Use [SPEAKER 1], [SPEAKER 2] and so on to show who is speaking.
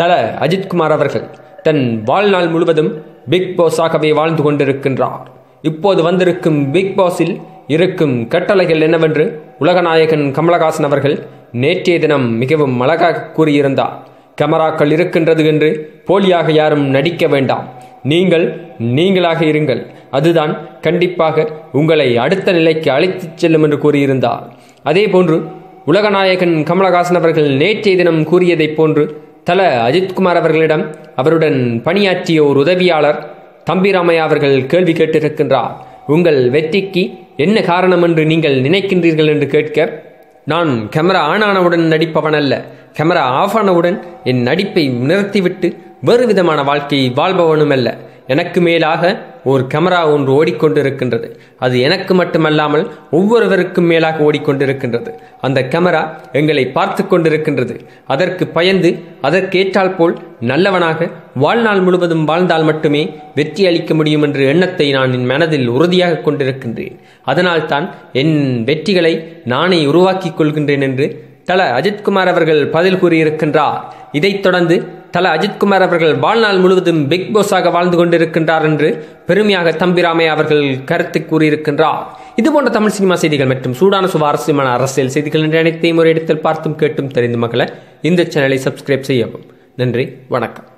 [SPEAKER 1] தல அஜித்குமார் அவர்கள் தன் வாழ்நாள் முழுவதும் பிக் பாஸாகவே வாழ்ந்து கொண்டிருக்கின்றார். இப்போது வந்திருக்கும் பிக் பாஸில் இருக்கும் கட்டளைகள் என்னவென்று உலகநாயகன் கமலஹாசன் அவர்கள் நேற்றைய தினம் மிகவும் அழகாக கூறியிருந்தார். கேமராக்கள் இருக்கின்றது என்று போலியாக யாரும் நடிக்க வேண்டாம். நீங்கள் நீங்களாக இருங்கள். அதுதான் கண்டிப்பாக உங்களை அடுத்த நிலைக்கு அழைத்துச் செல்லும் என்று கூறியிருந்தார். அதே போன்று உலகநாயகன் கமலஹாசன் அவர்கள் நேற்றைய தினம் கூறியதைப் போன்று தல அஜித்குமார் அவர்களிடம் அவருடன் பணியாற்றிய ஒரு உதவியாளர் தம்பிராமையா அவர்கள் கேள்வி கேட்டிருக்கின்றார். உங்கள் வெற்றிக்கு என்ன காரணம் என்று நீங்கள் நினைக்கின்றீர்கள் என்று கேட்க நான் கேமரா ஆன் ஆனவுடன் நடிப்பவன் அல்ல. கேமரா ஆஃப் ஆனவுடன் என் நடிப்பை நிறுத்திவிட்டு வேறு விதமான வாழ்க்கையை வாழ்பவனும் அல்ல. எனக்கு மேலாக ஒரு கேமரா ஒன்று ஓடிக்கொண்டிருக்கின்றது. அது எனக்கு மட்டுமல்லாமல் ஒவ்வொருவருக்கும் மேலாக ஓடிக்கொண்டிருக்கின்றது. அந்த கேமரா எங்களை பார்த்து கொண்டிருக்கின்றது. அதற்கு பயந்து அதற்கேற்றால் போல் நல்லவனாக வாழ்நாள் முழுவதும் வாழ்ந்தால் மட்டுமே வெற்றி அளிக்க முடியும் என்ற எண்ணத்தை நான் என் மனதில் உறுதியாக கொண்டிருக்கின்றேன். அதனால்தான் என் வெற்றிகளை நானே உருவாக்கிக் கொள்கின்றேன் என்று தல அஜித்குமார் அவர்கள் பதில் கூறியிருக்கின்றார். இதைத் தொடர்ந்து தல அஜித்குமார் அவர்கள் வாழ்நாள் முழுவதும் பிக் பாஸாக வாழ்ந்து கொண்டிருக்கின்றார் என்று பெருமையாக தம்பிராமை அவர்கள் கருத்து கூறியிருக்கின்றார். இதுபோன்ற தமிழ் சினிமா செய்திகள் மற்றும் சூடான சுவாரஸ்யமான அரசியல் செய்திகள் என்ற அனைத்தையும் ஒரு இடத்தில் பார்த்தும் கேட்டும் தெரிந்து மகள இந்த சேனலை சப்ஸ்கிரைப் செய்யவும். நன்றி வணக்கம்.